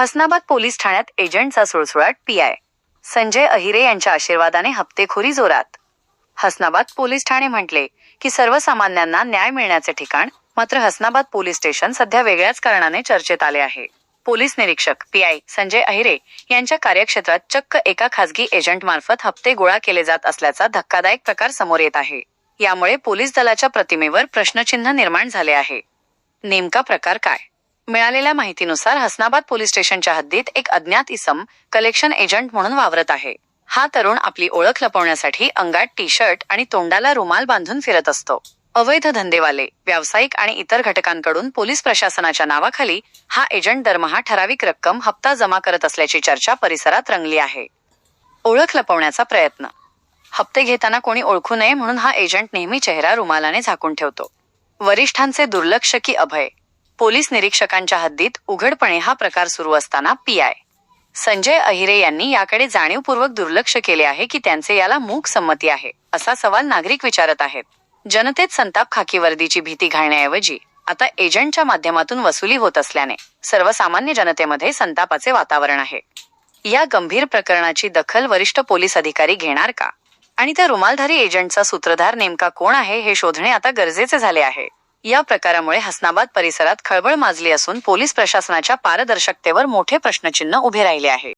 Hasanabad police ठाण्यात एजंटचा सुळसुळाट PI. Sanjay Ahire यांच्या आशीर्वादाने हप्तेखोरी जोरात. हसनाबाद पोलीस ठाणे म्हटले की सर्वसामान्यांना न्याय मिळण्याचे ठिकाण मात्र हसनाबाद पोलीस स्टेशन सध्या वेगळ्याच कारणाने चर्चेत आले आहे. पोलीस निरीक्षक पीआय संजय अहिरे यांच्या कार्यक्षेत्रात चक्क एका खासगी एजंट मार्फत हप्ते गोळा केले जात असल्याचा धक्कादायक प्रकार समोर येत आहे. यामुळे पोलीस दलाच्या प्रतिमेवर प्रश्नचिन्ह निर्माण झाले आहे. नेमका प्रकार काय? मिळालेल्या माहितीनुसार हसनाबाद पोलीस स्टेशनच्या हद्दीत एक अज्ञात इसम कलेक्शन एजंट म्हणून वावरत आहे. हा तरुण आपली ओळख लपवण्यासाठी अंगात टी शर्ट आणि तोंडाला रुमाल बांधून फिरत असतो. अवैध धंदेवाले व्यावसायिक आणि इतर घटकांकडून पोलीस प्रशासनाच्या नावाखाली हा एजंट दरमहा ठराविक रक्कम हप्ता जमा करत असल्याची चर्चा परिसरात रंगली आहे. ओळख लपवण्याचा प्रयत्न. हप्ते घेताना कोणी ओळखू नये म्हणून हा एजंट नेहमी चेहरा रुमालाने झाकून ठेवतो. वरिष्ठांचे दुर्लक्ष की अभय. पोलीस निरीक्षकांच्या हद्दीत उघडपणे हा प्रकार सुरू असताना पीआय संजय अहिरे यांनी याकडे जाणीवपूर्वक दुर्लक्ष केले आहे की त्यांचे याला मूक संमती आहे असा सवाल नागरिक विचारत आहेत. जनतेत संताप खाकी वर्दीची भीती घालण्याऐवजी आता एजंटच्या माध्यमातून वसुली होत असल्याने सर्वसामान्य जनतेमध्ये संतापाचे वातावरण आहे. या गंभीर प्रकरणाची दखल वरिष्ठ पोलीस अधिकारी घेणार का? आणि त्या रुमालधारी एजंटचा सूत्रधार नेमका कोण आहे हे शोधणे आता गरजेचे झाले आहे. या प्रकारामुळे हसनाबाद परिसरात खळबळ माजली असून पोलीस प्रशासनाच्या पारदर्शकतेवर मोठे प्रश्नचिन्ह उभे राहिले आहे.